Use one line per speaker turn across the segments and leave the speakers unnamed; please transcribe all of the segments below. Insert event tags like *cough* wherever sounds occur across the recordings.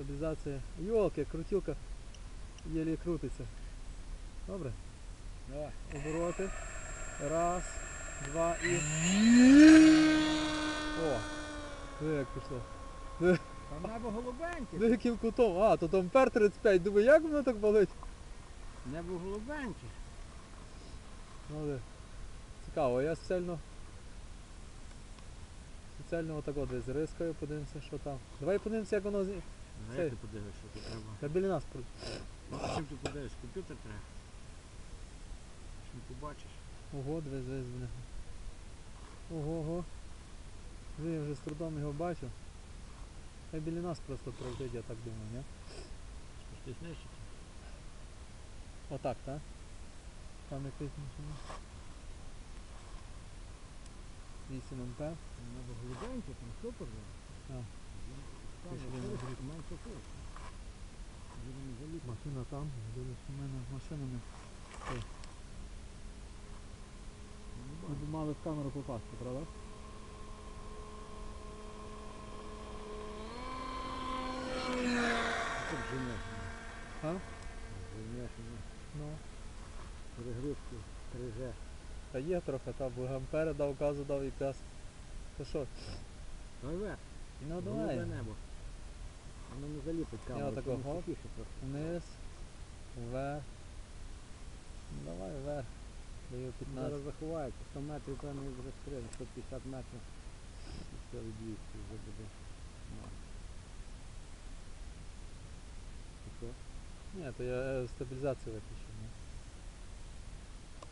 Стабілізація. Йолки, крутілка єлі крутиться. Добре.
Давай.
Обороти. Раз, два і. О! Диви як пішло.
Там небо голубеньке.
Диви яким кутом. А, то там пер 35. Думаю, як воно так болить?
Небо голубеньке.
Ну, де. Цікаво, я спеціально. Спеціально отак от десь рискаю, подивимося, що там. Давай подивимося, як воно.
Як ти подивишся, що треба?
Та біля нас. про-
Ну, а чим ти подивишся? Комп'ютер треба. Що не побачиш?
Ого, дивись, дивись, бля. Ого, ого. Ви я вже з трудом його бачу. Хай біля нас просто пролетить, я так думаю, ні?
Що ж ти знищити?
Отак, так? Там якийсь машина. 8 МП.
Небо голубеньке, там супер. да.
Машина там, дивись, у мене з машинами. Ми б мали в камеру попасти, правда? А? Ну.
перегрузки, 3G.
Та є трохи, та, бо ампери дав, газу дав і п'яс. То що?
Давай вверх.
Ну
Голубе небо. Воно не заліпить камеру.
отако,
тому
гоп. Вниз. Вверх. Ну, Давай вверх. Даю 15.
Зараз заховається, 100 метрів певно і розкрили, 150 метрів. І все, і 200 вже буде. що?
Ні, то я е, стабілізацію виключив.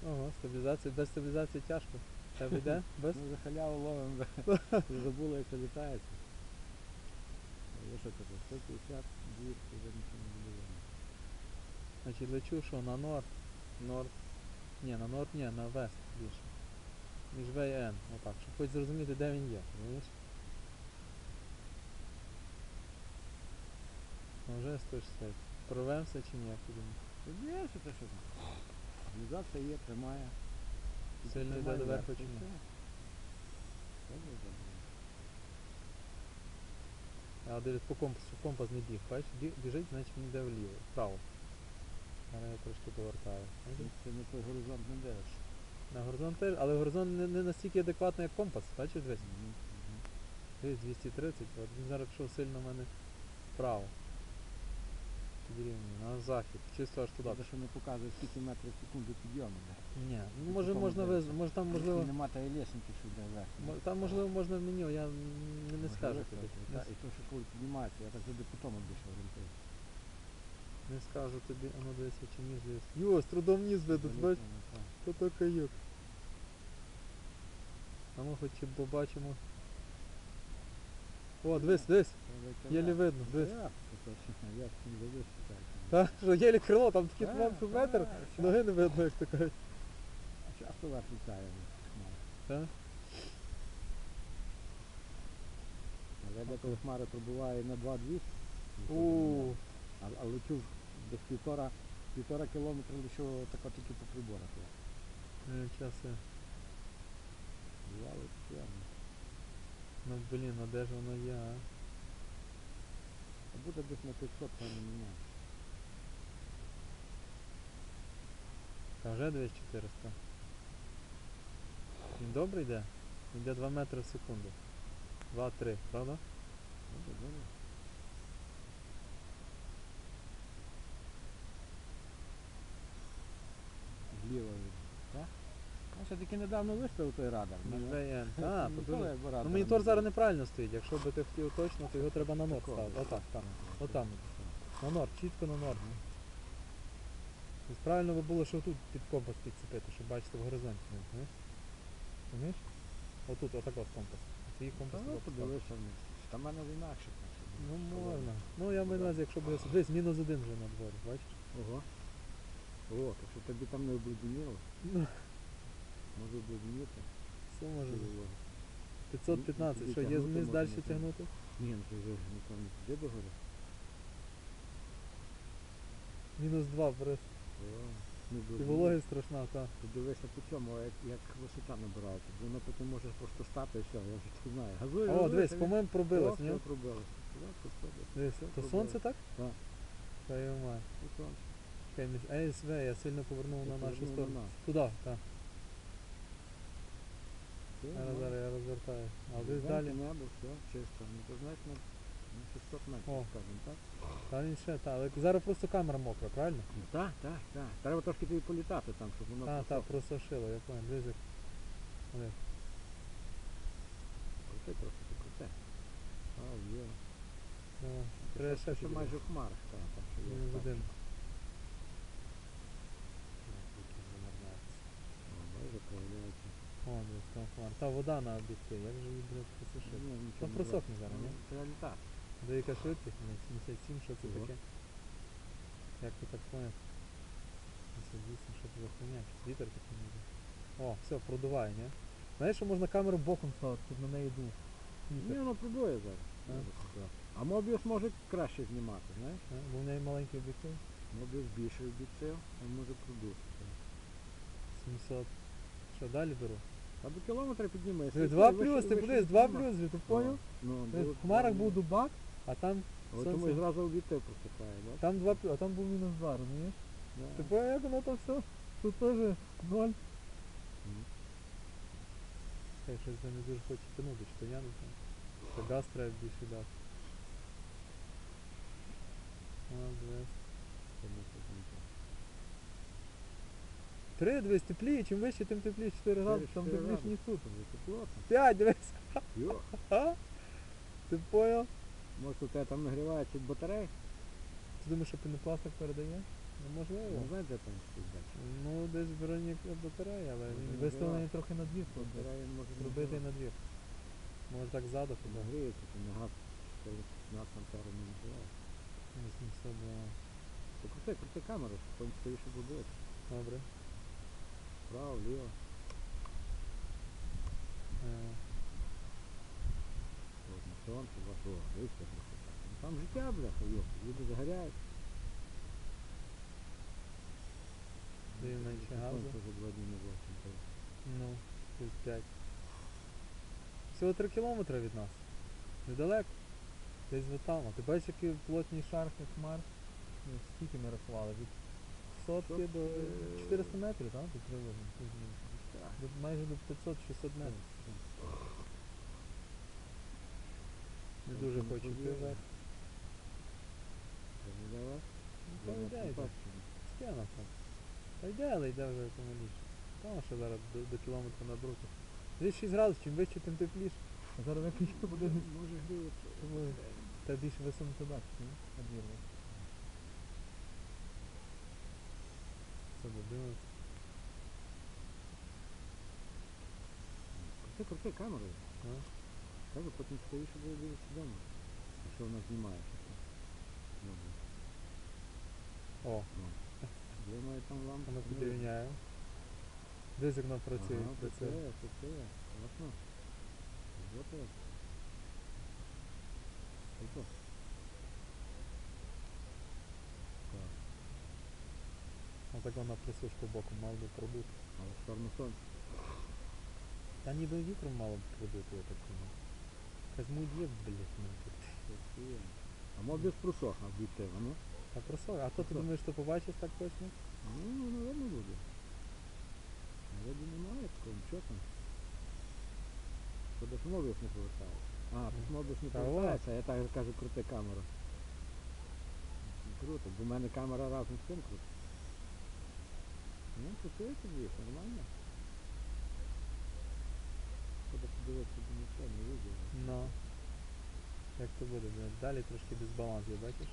Ого, стабілізація, без стабілізації тяжко. Тебе йде? *laughs* Без?
Ми за халяву ловимо, *laughs* забули, як це літається. Я що кажу, 150, 200, вже нічого не буде видно.
Значить лечу що, на норд, норд. Ні, на норд ні, на вест більше. Між В і Н. Отак, щоб хоч зрозуміти, де він є. Розумієш? Ну вже 160. Прорвемося чи ні, ти думаєш?
Ти що це що там? Організація є, тримає.
Сильно йде доверху
вверх,
чи ні?
Добре, добре.
А дивись по компасу, компас не біг. Бачиш, Бі- біжить, значить він йде вліво, вправо. Але я трошки повертаю.
Це на той горизонт не дивишся.
На горизонт теж, але горизонт не, не настільки адекватний, як компас. Бачиш дивись? Дивись, 230, от він зараз пішов сильно в мене вправо. Підрівнює, на захід, чисто аж туди.
Правда, що не показує, скільки метрів в секунду підйому. да.
Ні, ну може можна виз... може там можливо.
Нема тієї лесенки, що йде вверх.
Там можливо можна в меню, я не, не скажу тобі. С-
і то, що коли піднімається, я так завжди по тому більше орієнтуюся.
не скажу тобі, а ну дивися, чи ніж дивись. Йо, з трудом ніс видно, бач, то то каюк. А ми хоч і побачимо. О, дивись, дивись, єлі видно, дивись.
Так, то що, Як цим зависить так.
Що єлі крило, там такий
Так,
метр, ноги не видно, як то кажуть.
Часто вверх літає. хмара.
Так?
Але деколи хмари пробуває на 2-200.
У,
А, а лечу десь півтора, півтора кілометра лечу тако тільки по приборах. я.
е, часи.
Бувало таке. Ну.
Блін, а де ж воно є, а?
Буде десь на 500, а не меня.
Та вже 2400. Він добре йде? Йде 2 метри в секунду. 2-3, правда?
Добре, добре. Зліва від. Так? А все-таки недавно виставив той радар.
Між
Мене-
V і N. А,
Ніколи
подумай.
я б
Ну монітор зараз неправильно стоїть. Якщо би ти хотів точно, то його треба на норд ставити. Отак, так.
так.
Отам. На норд, чітко на норд. Тобто Правильно би було, що тут під компас підцепити, щоб бачити в горизонті. ну? Розумієш? Отут, отак от компас. Твій компас.
Ну
поставив.
подивися вниз. Та в мене інакше.
Ну можна. Ну я маю на увазі, якщо буде. Дивись, мінус один вже на дворі, бачиш?
Ого. О, так що тобі там не обледеніло?
Ну,
Може обледеніти?
все може. Бути. 515, що є зміст далі тягнути?
Ні, ну це вже напевно туди до гори.
Мінус 2, Борис.
О,
І вологість страшна, так.
Подивися по цьому, як, як висота набирається. Воно потім може просто стати і все, я вже це знаю. Газує,
О, дивись, по-моєму пробилось, ні?
пробилось.
Дивись, то сонце так?
Так. Тут сонце.
Чекай, між ЕСВ я сильно повернув на нашу сторону. Туди, так.
Все,
Зараз,
ну,
зараз я розвертаю. А десь далі.
небо, все, чисто. Ну, то знаєш, на, на 600 метрів, скажімо, так?
Та він ще, та, але зараз просто камера мокра, правильно?
Ну, так, так, так. Треба трошки тобі політати там, щоб воно
Так, так,
просохло.
просушило, я понял. Дивись, як.
Крути трохи, покрути. А, є.
давай. Треба ще
ти
підійти.
майже в хмарах, так, так, що є.
Мінус
так.
один. Який замерзається.
О, Майже
дивись, там хмар. Та вода на об'єктив, як же її, блядь, просушити?
Ні, нічого
Та
не
просохне зараз,
Ну,
ні?
Треба літати.
Деяка швидкість, ну, 77, що це
Ого.
таке? Як ти так поняв? 78, що це за хуйня? Щось Вітер такий не йде. О, все, продуває, ні? Знаєш, що можна камеру боком ставити, щоб на неї дув.
Ні,
Вітер.
воно пробує зараз.
А?
А Мобіус може краще знімати, знаєш?
А? Бо в неї маленький об'єктив.
Мобіус більше обіцяв, він може продути.
700. Що, далі беру?
А до кілометра піднімаєш.
Диви, 2 плюс, ти подивись, 2 плюс, же, ти поняв?
Ну,
Тобто
було
В хмарах
б-
був дубак, а там,
Але тому
сонце.
і зразу об'єктив просихає, бачиш?
там 2 плюс, а там був мінус 2, розумієш?
Да.
Ти поняв, як воно там все? Тут теж 0.
Мгм.
Я щось я не дуже хочу тянути, чи то я не знаю. Це газ треба більше дати. А, дивись. Три, дивись, тепліє, чим вище, тим тепліше, 4 градуси, там тепліше, ніж тут. 5, дивись,
Йо,
а? Ти поняв?
може у тебе там нагрівається від батарей?
Ти думаєш, що пінопластик передає? Ну можливо.
Не знаю, де там стоїть далі.
Ну, десь Вероніка батарея, але він виставлений трохи на двір, тут.
Батарея може не
на двір. Може так ззаду туди.
Нагріється, то не газ 14 амперів не нагріває.
802.
То крути, крути камеру, щоб потім скоріше буде.
Добре.
Право, ліво. От на сонце, вас о, дивіться, бляха. Там життя, бляха, йопта, люди загоряють.
Де менше газу?
Сонце вже два дні не було.
Ну, плюс 5. Всього 3 кілометри від нас. Недалеко. Десь там. А ти бачиш, який плотний шар хмар? Ну, скільки ми рахували? Від сотки до
е,
400 метрів, так? Тут. До- Майже до 500-600 метрів. Не дуже хочу йти вверх. Ну,
Я
йде, йде. Стіна там. Та йде, але йде вже помаліше. Там ще зараз до, до кілометра на бруку. Десь 6 градусів, чим вище, тим тепліше. А зараз виключно буде
Може гріється.
Думаю, та більше висунути дати, ні? Це додивимось.
Крути камерою.
А?
Кажу, потім скоріше буде дивитися вдома. Якщо вона знімає. що там. Добре.
О,
Думаю, там лампа.
воно підрівняє. Десь як воно працює,
Ага,
працює.
працює. Класно. Работає. Круто. Так,
Отак вона присушку боком мав би продути.
але в сторону сонця.
Та ніби вітром мало б продути, я так думаю. Якась мудє, блять, ну тут.
Працює. А мобіс просох на об'єктив, а ну?
А просто, а то ти
Просох.
думаєш, що побачиш так точно?
Ну, ну, видно буде. Вроді немає такого, нічого там. Шкода, що мобіс не повертає. А, тут мобіс не
Та
повертається, а я так кажу, крути камеру. Круто, бо в мене камера разом з цим круто. Ну, працює тобі, нормально. Шкода подивитися, бо нічого не видів.
Ну. Як то буде, блядь? Далі трошки дисбаланс є, бачиш?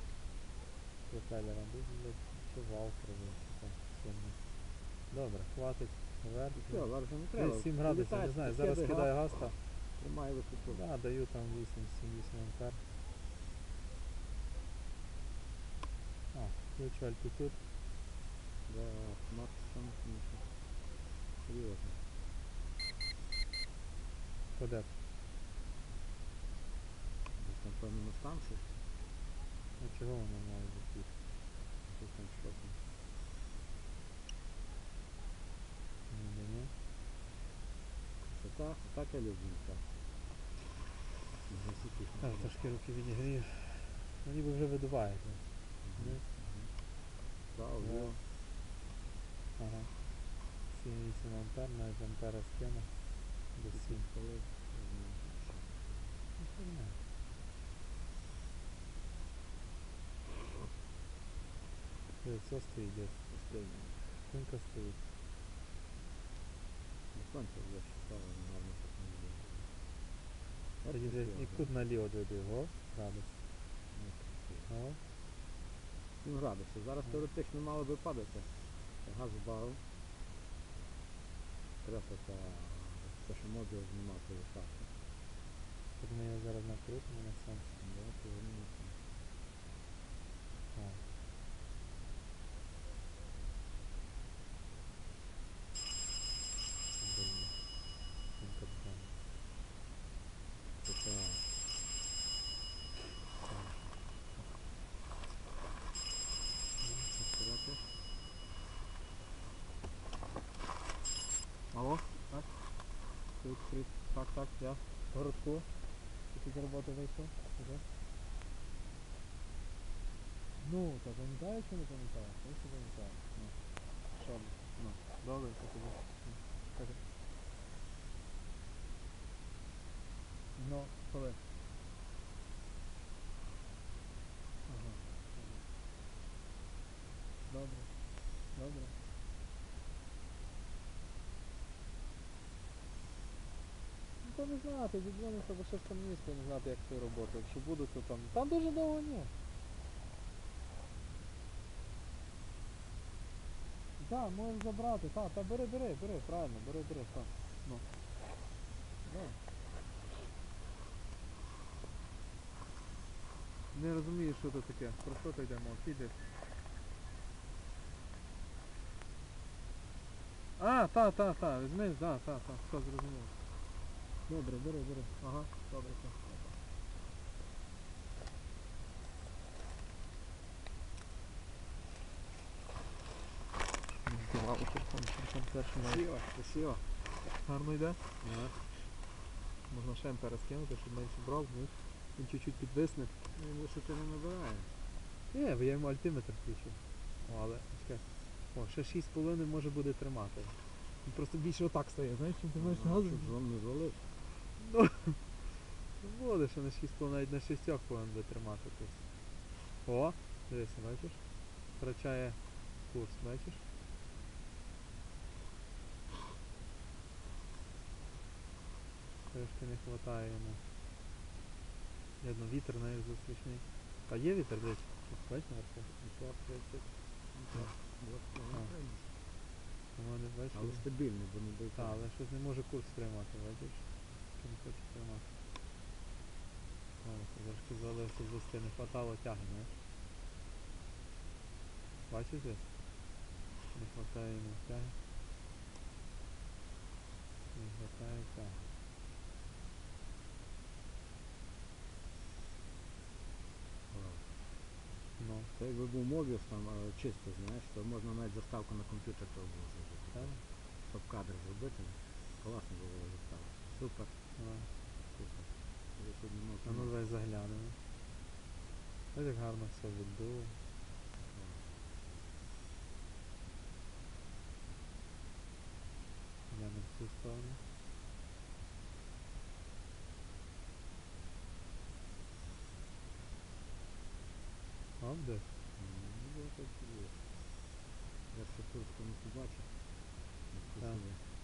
Пропелера. Десь, блядь, що вал кривий, чи сильно. Добре, хватить. Вверх.
Все, вже не треба.
Десь 7 градусів, не знаю, зараз кидаю
газ,
газ та.
Тримай висоту.
Да, даю там 8, 7, 8 ампер. А, включу альтитуд.
Да, сам. Серйозно.
Куди?
Десь там певно на станції.
Ну чого воно має бути?
Що там, що там.
Ні-ні-ні.
Красота, так я люблю так.
Так, трошки руки відігрів. Ну ніби вже видуває.
Мгм. Мгм. Право,
Да.
ліво.
Ага. 7-8 ампер, навіть ампера скину. До 7.
Коли, я знаю, що.
Ну, херня. Стоїть. Спинка стоїть.
Ну, сонце вже стало, гарно так не буде.
І тут наліво дойди. О, градус.
Ну, красиво.
О,
7 градусів. Зараз
Ну.
теоретично мало би падати. Газ вбав. Красота. Те, що можна знімати висадку.
так ми його зараз накрутимо на сонце.
Да,
Крит, крит. Так, так, я. В городку. Ти тільки роботи вийшов? Уже? Ну, та пам'ятаєш чи не пам'ятаєш? Я ще пам'ятаю. Ну. Що? Ну, добре, то тобі. Ну, кажи. Ну, коли? Не знати, відзвонився, бо ж там місто, не знати, як це робота. Якщо буду, то там. Там дуже довго ні. Так, можеш забрати, так, та бери, бери, бери, правильно, бери, бери, так. Ну. Да. Не розумію, що це таке. Про що ти йде мов? Піде. А, та, та, та, візьми, да, та, та, все зрозуміло. Добре, бери, бери. Ага, добре, все. Здавав телефон, телефон перший навіть.
Красиво, красиво.
Гарно йде.
Ага.
Можна ще ампера скинути, щоб менше брав, ну, він чуть-чуть підвисне.
Ну, висоти не набирає.
Ні, бо я йому альтиметр включив. О, але чекай. О, ще 6,5 може буде тримати. Він просто більше отак стає, знаєш, чим ти маєш газу.
Щоб зон не звалив.
Буде, що на 6,5 навіть на 6 повинен би тримати тут. О, дивися, бачиш? Втрачає курс, бачиш? Трошки не вистачає йому. Видно, вітер навіть зустрічний. А є вітер десь? Бачиш наверху?
Пішла 30.
Так.
От,
А.
ну,
Воно не бачиш?
Але стабільний, бо не
Так, але щось не може курс тримати, бачиш? Не хоче тримати. Трошки залився з вести, не хватало тяги? Бачиш десь? Не хватає йому тяги. Не хватає тяги. Ну,
Це якби був Mobius там е, чисто, знаєш, то можна навіть заставку на комп'ютер то було зробити.
так?
Щоб кадр зробити. Класно було заставка. Супер, Я
а ну давай заглянемо. Ось як гарно все віддуло. Глянемо в цю сторону. Десь.
Ну, так собі. Я ще тут не побачив.
Так.